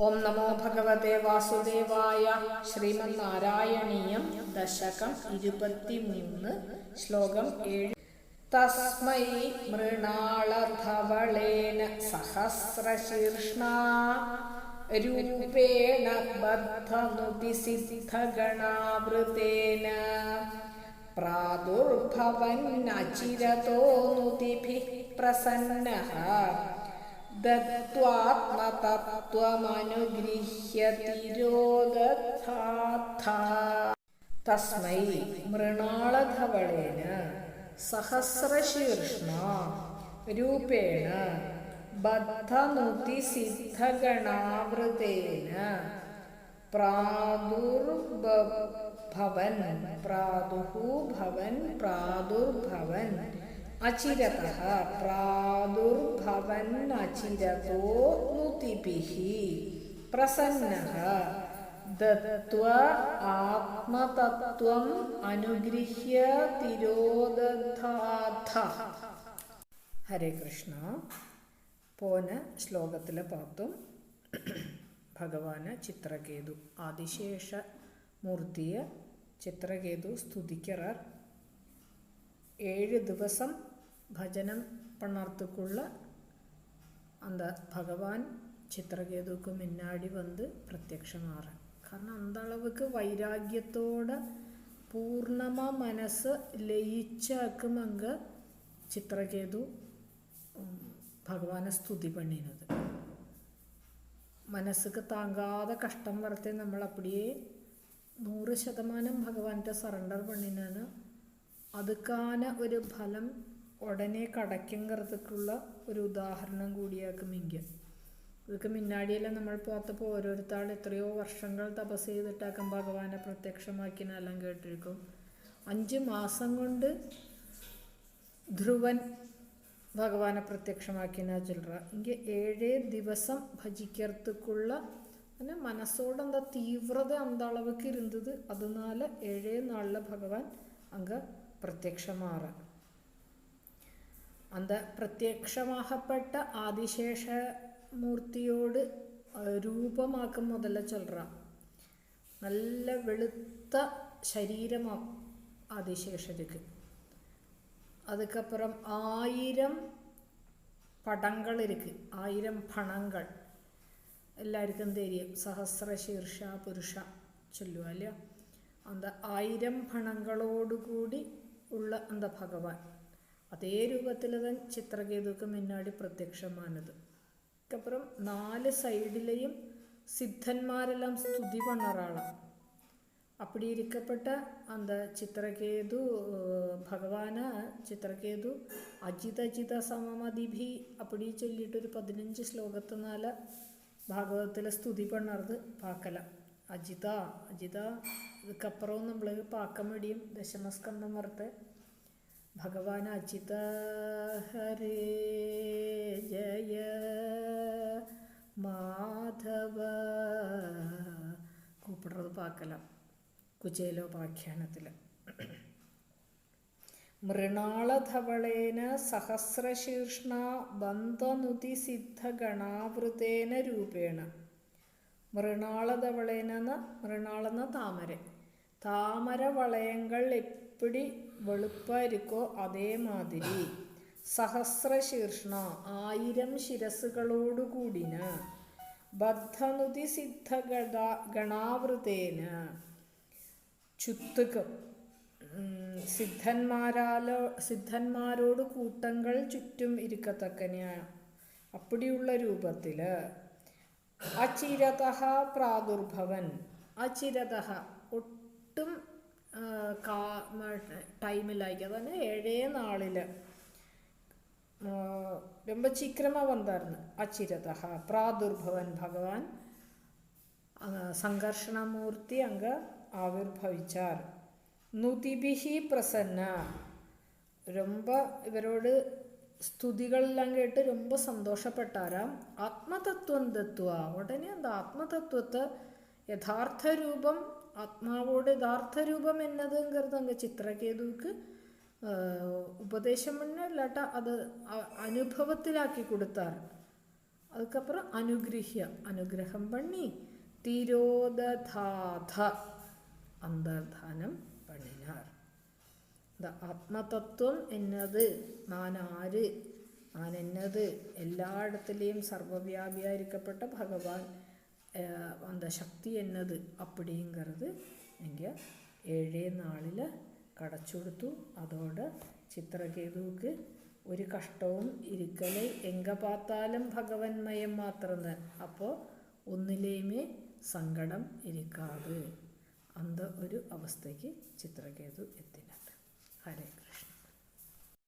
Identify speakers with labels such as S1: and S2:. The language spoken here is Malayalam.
S1: ഓം നമോ ഭഗവതേ വാസുദേവായ ശ്രീമന്നാരായണീയം ദശകം ഇരുപത്തിമൂന്ന് ശ്ലോകം ഏഴ്. തസ്മൈ മൃണാളധവളേന സഹസ്രശീർഷ്ണ രൂപേണ ബദ്ധനുതിസിദ്ധഗണാവൃതേന പ്രാദുർഭവന്നചിരതോ നുതിഭി പ്രസന്നः ദത്വാത്മതത്വമനുഗൃഹ്യ തിരോദധാഥ തസ്മൈ മൃണാളധവളേന സഹസ്രശീർഷ്ണ രൂപേണ ബദ്ധനുതിസിദ്ധഗണാവൃതേന പ്രാദുർഭവൻ പ്രാദുഹു ഭവൻ പ്രാദുർഭവൻ അചിരതഃ ഹരേ കൃഷ്ണ പോന ശ്ലോകത്തിൽ പാത്തും ഭഗവാന് ചിത്രകേതു ആദിശേഷ മൂർത്തിയെ ചിത്രകേതു സ്തുതിക്കറർ. ഏഴ് ദിവസം ഭജനം പണർത്തുക്കുള്ള அந்த பகவான் சித்திரகேதுக்கு முன்னாடி வந்து பிரத்யக்ஷமாற കാരണം அந்த அளவுக்கு வைராக்கியத்தோட പൂർണ്ണമാ മനസ്സ് ലയിച്ചാക്കുമങ്ക ചിത്രകേതു ഭഗവാനെ സ്തുതി പണിയുന്നത് മനസ്സുക്ക് താങ്കാതെ കഷ്ടം വരത്തെ നമ്മൾ അപ്പടിയേ നൂറ് ശതമാനം ഭഗവാന്റെ സറണ്ടർ പണിനാണ് അതുക്കാന ഒരു ഫലം ഉടനെ കടയ്ക്കങ്കരത്തേക്കുള്ള ഒരു ഉദാഹരണം കൂടിയാക്കും മിങ്ക. ഇതൊക്കെ മിന്നാടിയെല്ലാം നമ്മൾ പോത്തപ്പോൾ ഓരോരുത്തരാൾ എത്രയോ വർഷങ്ങൾ തപസ് ചെയ്തിട്ടാക്കും ഭഗവാനെ പ്രത്യക്ഷമാക്കിയെന്നെല്ലാം കേട്ടിരിക്കും. അഞ്ച് മാസം കൊണ്ട് ധ്രുവൻ ഭഗവാനെ പ്രത്യക്ഷമാക്കിനാ ചില്ലറ ഇങ്ങനെ ഏഴേ ദിവസം ഭജിക്കർത്തുക്കുള്ള അങ്ങനെ മനസ്സോട് എന്താ തീവ്രത അന്ത ഇരുന്നത്? അതിനാല് ഏഴേ നാളിൽ ഭഗവാൻ അങ്ങ് പ്രത്യക്ഷമാറാം அந்த பிரத்யக்ஷமாகப்பட்ட ஆதிசேஷ மூர்த்தியோடு രൂപമാക്കും മുതല ചൊല്ലറ നല്ല വെളുത്ത ശരീരമാ ആദിശേഷർക്ക് அதுக்கப்புறம் ஆயிரம் പടങ്ങൾ ഇരിക്ക് ആയിരം പണങ്ങൾ എല്ലാവർക്കും തെരിയും സഹസ്ര ശീർഷ പുരുഷ ചൊല്ലുക അല്ലയോ അന്ത ആയിരം പണങ്ങളോടുകൂടി ഉള്ള അന്ത ഭഗവാൻ അതേ രൂപത്തിൽ തൻ ചിത്രകേതുക്ക് മുന്നാടി പ്രത്യക്ഷമാനത് அதுக்கப்புறம் നാല് സൈഡിലെയും സിദ്ധന്മാരെല്ലാം സ്തുതി പണ്ണറാളാണ് அப்படி இருக்கப்பட்ட அந்த சித்திரகேது ഭഗവാന ചിത്രകേതു അജിത അജിത സമമതിഭി അപ്പടി ചൊല്ലിയിട്ട് ഒരു പതിനഞ്ച് ശ്ലോകത്തിനാല ഭാഗവതത്തിലെ സ്തുതി പണ്ണത് പാക്കല അജിത അജിത ഇതുക്കപ്പുറവും നമ്മൾ പാക്കം വേടിയും ദശമസ്കന്ധം വറുത്ത് ഭഗവാൻ അച്യുത ഹരേ ജയ മാധവ. കൂപ്പിടുறது പാക്കല കുചേലോപാഖ്യാനത്തിൽ മൃണാളധവളേന സഹസ്രശീർഷ്ണ ബന്ധനുതി സിദ്ധഗണാവൃതേന രൂപേണ. മൃണാളധവളേന മൃണാളെന്ന താമര. താമര വളയങ്ങൾ എപ്പിടി വെളുപ്പായിരിക്കോ അതേമാതിരി? സഹസ്രശീർഷ്ണ ആയിരം ശിരസുകളോടുകൂടിന ബദ്ധനുതി സിദ്ധഗണ ഗണാവൃതേന ചുത്തുകം സിദ്ധന്മാരാലോ സിദ്ധന്മാരോട് കൂട്ടങ്ങൾ ചുറ്റും ഇരിക്കത്തക്കനെയാണ് അപ്പടിയുള്ള രൂപത്തിൽ അചിരതഹ പ്രാദുർഭവൻ അചിരതഹ ഒട്ടും കാ ടൈമിലായിരിക്കും അതാണ് ഏഴേ നാളിൽ ரொம்ப சீக்கிரமாக வந்தார்னு அச்சிரதா பிராதுர்பவன் பகவான் സംഘർഷണമൂർത്തി അങ്ങ് ആവിർഭവിച്ചാർ നുതിബിഹി പ്രസന്ന ரொம்ப ഇവരോട് സ്തുതികളെല്ലാം കേട്ട് ரொம்ப സന്തോഷപ്പെട്ടാരാം ആത്മതത്വം തത്വ ഉടനെ அந்த ആത്മതത്വത്തെ യഥാർത്ഥ രൂപം ആത്മാവോട് യഥാർത്ഥ രൂപം എന്നതുങ്கிறது അങ്ങ് ചിത്രകേതുക്ക് ഉപദേശം അല്ലാട്ട അത് അനുഭവത്തിലാക്കി കൊടുത്താർ അതുക്കപ്പുറം അനുഗ്രഹ്യ അനുഗ്രഹം പണി. തിരോദധാഥ അന്തർധാനം പണിനാർ. ആത്മതത്വം എന്നത് നാൻ ആര് നാൻ എന്നത് എല്ലായിടത്തിലെയും സർവവ്യാപിയായിരിക്കപ്പെട്ട ഭഗവാൻ. அந்த சக்தி என்னது அப்படிங்கிறது நீங்கள் ഏഴേ നാളിൽ കടച്ചു കൊടുത്തു അതോടെ ചിത്രകേതുവുക്ക് ഒരു കഷ്ടവും ഇരിക്കല് എങ്ക പാത്താലും ഭഗവന്മയം മാത്രം തന്നെ അപ്പോൾ ഒന്നിലേമേ സങ്കടം ഇരിക്കാതെ അന്ത ഒരു അവസ്ഥയ്ക്ക് ചിത്രകേതു എത്തിനുണ്ട് ഹരേ കൃഷ്ണ